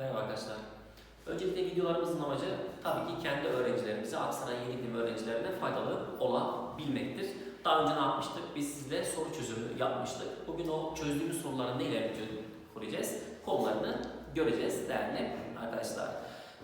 Merhaba arkadaşlar. Öncelikle videolarımızın amacı tabii ki kendi öğrencilerimize, Aksaray Yeni Bilim öğrencilerine faydalı olabilmektir. Daha önce ne yapmıştık? Biz sizle soru çözümü yapmıştık. Bugün o çözdüğümüz soruların neyle göreceğiz? Konularını göreceğiz değerli arkadaşlar.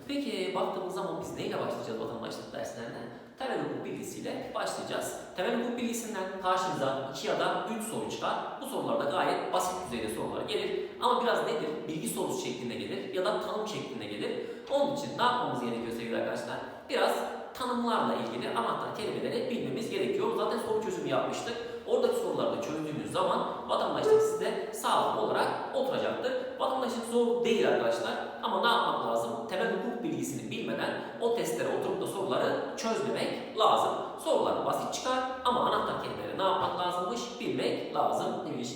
Peki baktığımız zaman biz neyle başlayacağız vatandaşlık derslerine? Temel hukuk bilgisiyle başlayacağız. Temel hukuk bilgisinden karşımıza 2 ya da 3 soru çıkar. Bu sorularda gayet basit düzeyde sorular gelir. Ama biraz nedir? Bilgi sorusu şeklinde gelir ya da tanım şeklinde gelir. Onun için ne yapmamız gerekiyor sevgili arkadaşlar? Biraz tanımlarla ilgili anahtar kelimeleri bilmemiz gerekiyor. Zaten soru çözümü yapmıştık. Oradaki soruları da çözdüğünüz zaman vatandaşlık sizde sağlıklı olarak oturacaktır. Vatandaşlık zor değil arkadaşlar. Ama ne yapmak lazım? Temel bilgisini bilmeden o testlere oturup da soruları çözmemek lazım. Sorular basit çıkar ama anahtar kelimeleri ne yapmak lazımmış? Bilmek lazım demiş.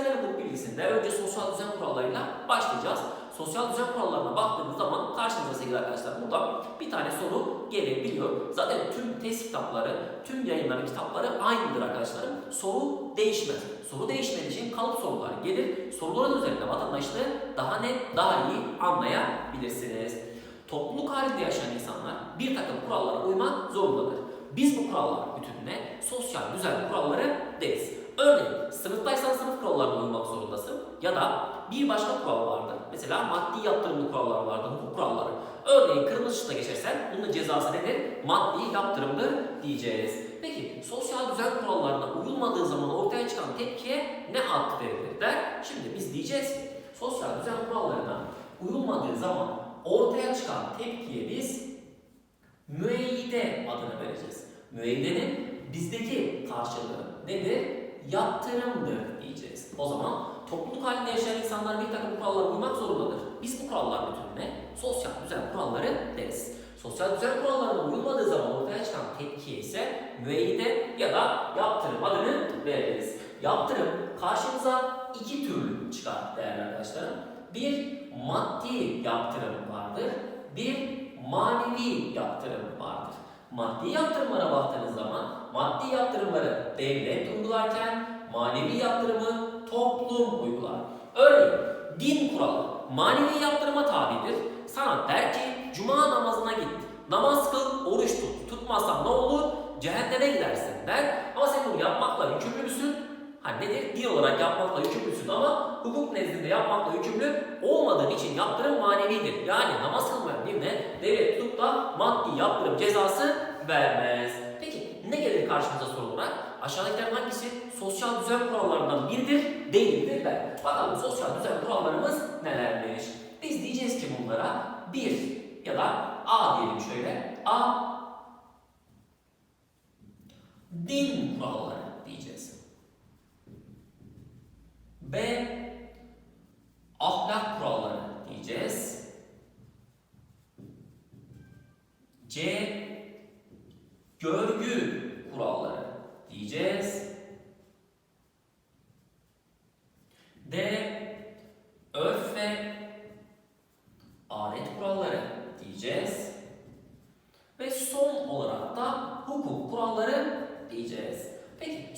Temel hukuk bilgisinde önce sosyal düzen kurallarıyla başlayacağız. Sosyal düzen kurallarına baktığımız zaman karşımıza sevgili arkadaşlar burada bir tane soru gelebiliyor. Zaten tüm test kitapları, tüm yayınların kitapları aynıdır arkadaşlarım. Soru değişmez. Soru değişmediği için kalıp sorular gelir. Soruların üzerinde vatandaşlığı daha net, daha iyi anlayabilirsiniz. Topluluk halinde yaşayan insanlar bir takım kurallara uymak zorundadır. Biz bu kurallar bütününe sosyal düzen kuralları deriz. Örneğin sınıftaysan sınıf kurallarına uymak zorundasın ya da bir başka kural vardır. Mesela maddi yaptırımlı kurallar vardır, hukuk kuralları. Örneğin kırmızı ışıkta geçersen bunun cezası nedir? Maddi yaptırımdır diyeceğiz. Peki sosyal düzen kurallarına uyulmadığı zaman ortaya çıkan tepkiye ne ad verilir der. Şimdi biz diyeceğiz sosyal düzen kurallarına uyulmadığı zaman ortaya çıkan tepkiye biz müeyyide adını vereceğiz. Müeyyidenin bizdeki karşılığı nedir? Yaptırımdır diyeceğiz. O zaman topluluk halinde yaşayan insanlar bir takım kurallara uymak zorundadır. Biz bu kurallar bütününe sosyal düzen kuralları deriz. Sosyal düzen kurallarına uyulmadığı zaman ortaya çıkan tepkiye ise müeyyide ya da yaptırım adını veririz. Yaptırım karşımıza iki türlü çıkar değerli arkadaşlarım. Bir maddi yaptırım vardır. Bir manevi yaptırım vardır. Maddi yaptırımlara baktığınız zaman maddi yaptırımları devlet uygularken manevi yaptırımı toplum uygular. Örneğin din kuralı manevi yaptırıma tabidir. Sana der ki cuma namazına git. Namaz kıl, oruç tut. Tutmazsan ne olur? Cehenneme gidersin der. Ama sen bunu yapmakla yükümlü müsün? Ha nedir? Din olarak yapmakla yükümlüsün ama hukuk nezdinde yapmakla yükümlü olmadığın için yaptırım manevidir. Yani namaz kılmayan birine devlet tutup da maddi yaptırım cezası vermez. Peki ne gelir karşımıza soru olarak? Aşağıdakilerin hangisi sosyal düzen kurallarından biridir, değildir der. Bakalım sosyal düzen kurallarımız nelermiş? Biz diyeceğiz ki bunlara bir ya da A diyelim şöyle. A din kuralları diyeceğiz. B ahlak kuralları diyeceğiz. C görgü kuralları diyeceğiz. D örf ve adet kuralları diyeceğiz. Ve son olarak da hukuk kuralları diyeceğiz.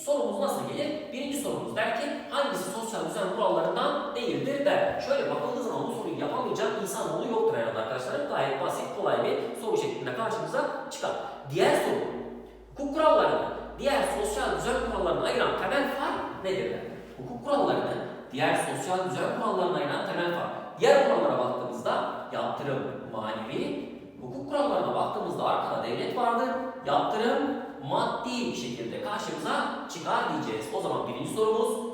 Sorumuz nasıl gelir? Birinci sorumuz der ki hangisi sosyal düzen kurallarından değildir der. Şöyle bakıldığı zaman bu soruyu yapamayacak insanoğlu yoktur herhalde arkadaşlar. Gayet basit, kolay bir soru şeklinde karşımıza çıkar. Diğer soru, hukuk kurallarını diğer sosyal düzen kurallarına ayıran temel fark nedir? Hukuk kurallarını diğer sosyal düzen kurallarına ayıran temel fark. Diğer kurallara baktığımızda yaptırım manevi, hukuk kurallarına baktığımızda arkada devlet vardır. Yaptırım maddi bir şekilde karşımıza çıkar diyeceğiz. O zaman birinci sorumuz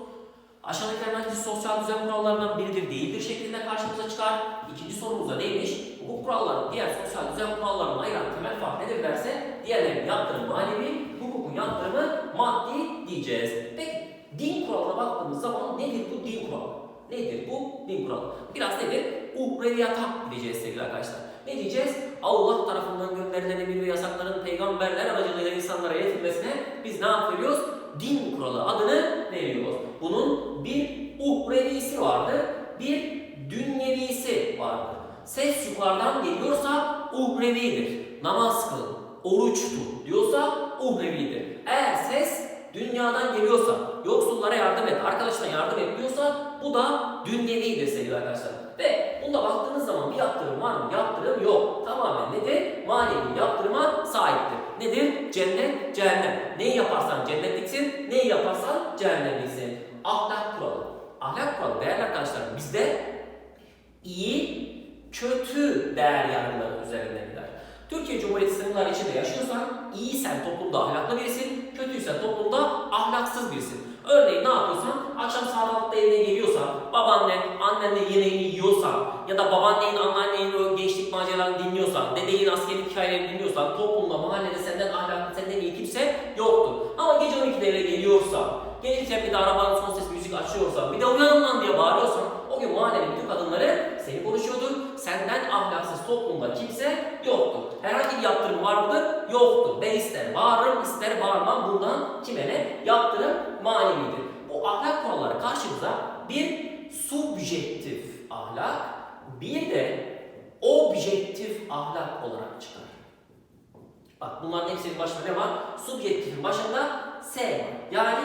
aşağıdakilerden hangisi sosyal düzen kurallarından biridir değildir şeklinde karşımıza çıkar. İkinci sorumuz da neymiş? Hukuk kuralları diğer sosyal düzen kurallarına ayıran temel fark nedir derse diğerlerinin yaptırımı manevi, hukukun yaptırımı maddi diyeceğiz. Peki din kuralına baktığımız zaman nedir bu din kuralı? Nedir bu din kuralı? Biraz nedir? Uhreviyata gideceğiz sevgili arkadaşlar. Ne diyeceğiz? Allah tarafından gönderilen emir ve yasakların peygamberler aracılığıyla insanlara iletilmesine biz ne yapıyoruz? Din kuralı adını veriyoruz. Bunun bir uhrevisi vardır, bir dünyevisi vardır. Ses yukarıdan geliyorsa uhrevidir. Namaz kıl, oruç tut diyorsa uhrevidir. Eğer ses dünyadan geliyorsa, yoksullara yardım et, arkadaşına yardım et diyorsa bu da dünyevidir sevgili arkadaşlar. Ve bunda baktığınız zaman bir yaptırım var mı? Yaptırım yok. Manevi yaptırıma sahiptir. Nedir? Cennet, cehennem. Neyi yaparsan cennetliksin, neyi yaparsan cehennemliksin. Ahlak kuralı. Ahlak kuralı değerli arkadaşlarım bizde iyi, kötü değer yargıları üzerinden gider. Türkiye Cumhuriyeti sınırları içinde yaşıyorsan iyiysen toplumda ahlaklı birisin, kötüysen toplumda ahlaksız birisin. Örneğin ne yapıyorsan, akşam sağlıklı evine geliyorsan, babaannen, annenle yemeğini yiyorsan ya da babaannenin, anneannenin o gençlik maceralarını dinliyorsan, dedeyin askerlik hikayelerini dinliyorsan, toplumda, mahallede senden ahlaklı, senden iyi kimse yoktur. Ama gece 12'de eve geliyorsan, gelirken bir de arabanın son ses müzik açıyorsan, bir de uyanın lan diye bağırıyorsan, o gün mahallenin bütün kadınları seni konuşuyordur. Senden ahlaksız toplumda kimse yoktur. Herhangi bir yaptırım var mıdır? Yoktur. Ben ister bağırırım, ister bağırmam. Bundan kime ne? Yaptırım manevidir. Bu ahlak kuralları karşımıza bir subjektif ahlak, bir de objektif ahlak olarak çıkar. Bak bunların hepsinin başında ne var? Subjektifin başında sen var. Yani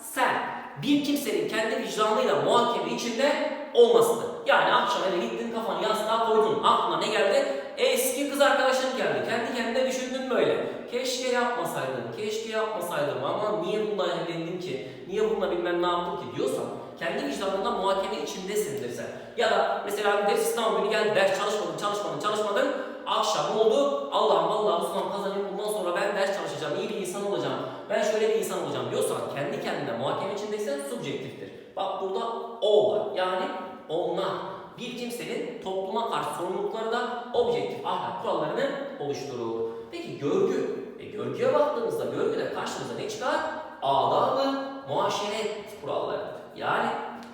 sen bir kimsenin kendi vicdanıyla muhakeme içinde olmasıdır. Yani akşam eve gittin kafanı yastığa koydun. Aklına ne geldi? Eski kız arkadaşın geldi. Kendi kendine düşündün böyle. Keşke yapmasaydım, keşke yapmasaydım ama niye bununla evlendim ki? Niye bununla bilmem ne yaptım ki diyorsan kendi vicdanında muhakeme içindesindir sen. Ya da mesela bir ders sınav günü geldi, ders çalışmadın, çalışmadın, çalışmadın. Akşam oldu, Allah'ım vallahi bu sınav kazanayım, bundan sonra ben ders çalışacağım, iyi bir insan olacağım, ben şöyle bir insan olacağım diyorsan kendi kendine muhakeme içindeysen subjektiftir. Bak burada o var. Yani onlar. Bir kimsenin topluma karşı sorumlulukları da objektif ahlak kurallarını oluşturur. Peki görgü. E, görgüye baktığımızda görgüde karşımıza ne çıkar? Adabı muaşeret kuralları. Yani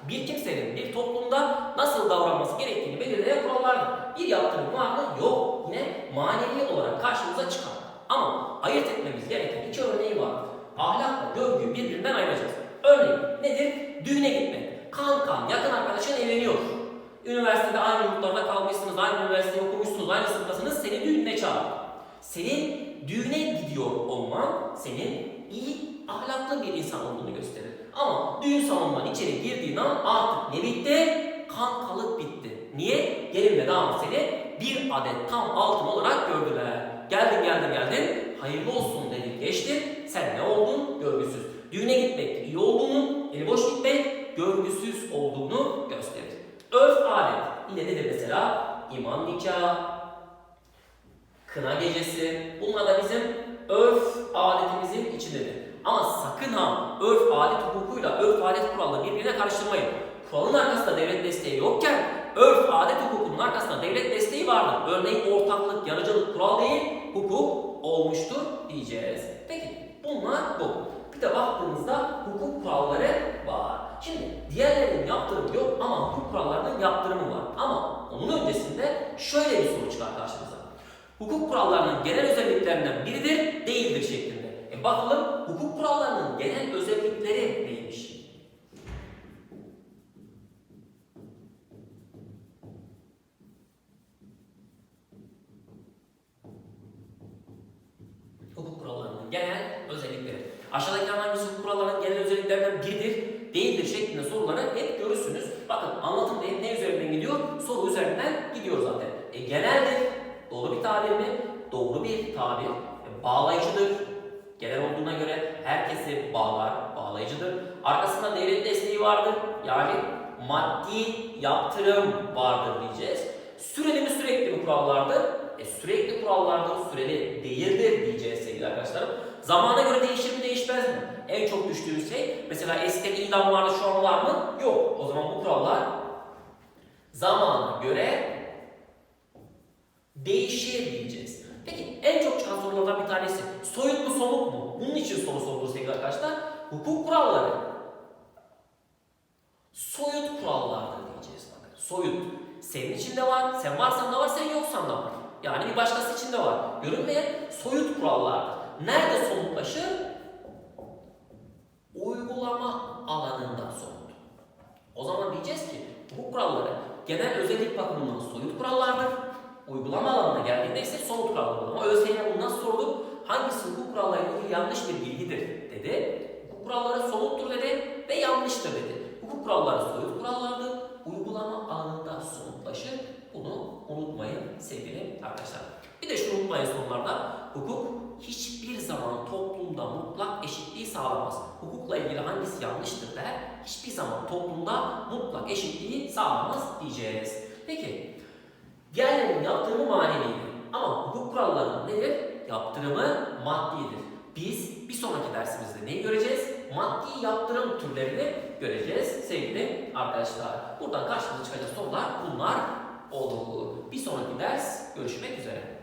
bir kimsenin bir toplumda nasıl davranması gerektiğini belirleyen kurallardır. Bir yaptırım var mı? Yok. Yine manevi olarak karşımıza çıkar. Ama ayırt etmemiz gereken iki örneği var. Ahlakla görgüyü birbirinden ayıracağız. Örneğin nedir? Düğüne gitmek. Kan kan yakın arkadaşın evleniyor. Üniversitede aynı yurtlarda kalmışsınız, aynı üniversiteyi okumuşsunuz, aynı sınıftasınız, seni düğününe çağırıyor. Senin düğüne gidiyor olman senin iyi, ahlaklı bir insan olduğunu gösterir. Ama düğün salonundan içeri girdiğin an artık ne bitti? Kankalık bitti. Niye? Gelin ve damat seni bir adet tam altın olarak gördüler. Geldin geldin geldin, hayırlı olsun dedik geçtin, sen ne oldun? Görgüsüz. Düğüne gitmek iyi olduğunu, eli boş gitmek görgüsüz olduğunu gösterir. Örf adet. Yine nedir mesela? İmam nikahı, kına gecesi. Bunlar da bizim örf adetimizin içindedir. Ama sakın ha örf adet hukukuyla kuralları birbirine karıştırmayın. Kuralın arkasında devlet desteği yokken örf adet hukukunun arkasında devlet desteği vardır. Örneğin ortaklık, yarıcılık kural değil, hukuk olmuştur diyeceğiz. Peki bunlar bu. Bir de baktığımızda hukuk kuralları var. Şimdi diğerlerinin yaptırımı yok ama hukuk kurallarının yaptırımı var. Ama onun öncesinde şöyle bir soru çıkar karşımıza. Hukuk kurallarının genel özelliklerinden biridir, değildir şeklinde. E bakalım hukuk kurallarının genel özellikleri neymiş? Özellikleri. Aşağıdaki hangisi hukuk kurallarının genel özelliklerinden biridir, değildir şeklinde soruları hep görürsünüz. Bakın anlatım hep ne üzerinden gidiyor? Soru üzerinden gidiyor zaten. E, geneldir. Doğru bir tabir mi? Doğru bir tabir. E, bağlayıcıdır. Genel olduğuna göre herkesi bağlar, bağlayıcıdır. Arkasında devlet desteği vardır. Yani maddi yaptırım vardır diyeceğiz. Süreli mi sürekli mi kurallardır? E, sürekli kurallardır, süreli değildir diyeceğiz sevgili arkadaşlarım. Zamana göre değişir mi değişmez mi? En çok düştüğümüz şey mesela eskiden idam vardı şu an var mı? Yok. O zaman bu kurallar zamana göre değişir diyeceğiz. Peki en çok çıkan sorulardan bir tanesi soyut mu somut mu? Bunun için soru sorulur sevgili arkadaşlar. Hukuk kuralları soyut kurallardır diyeceğiz. Bakın soyut. Senin içinde var, sen varsan da var, sen yoksan da var. Yani bir başkası için de var. Görünmeyen soyut kurallardır. Nerede somutlaşır? Uygulama alanında somut. O zaman diyeceğiz ki bu kuralları genel özellik bakımından soyut kurallardır. Uygulama alanına geldiğinde ise somut kurallardır. Ama ÖSYM nasıl sordu? Hangisi hukuk kurallarıyla ilgili yanlış bir bilgidir dedi. Hukuk kuralları somuttur dedi ve yanlıştır dedi. Hukuk kuralları soyut kurallardır. Uygulama alanında somutlaşır Bunu unutmayın sevgili arkadaşlar. Bir de şunu unutmayın sorularda. Hukuk hiçbir zaman toplumda mutlak eşitliği sağlamaz. Hukukla ilgili hangisi yanlıştır der. Hiçbir zaman toplumda mutlak eşitliği sağlamaz diyeceğiz. Peki diğerlerinin yaptırımı manevidir. Ama hukuk kurallarının nedir? Yaptırımı maddidir. Biz bir sonraki dersimizde neyi göreceğiz? Maddi yaptırım türlerini göreceğiz sevgili arkadaşlar. Buradan karşımıza çıkacak sorular bunlar oldu. Bir sonraki ders görüşmek üzere.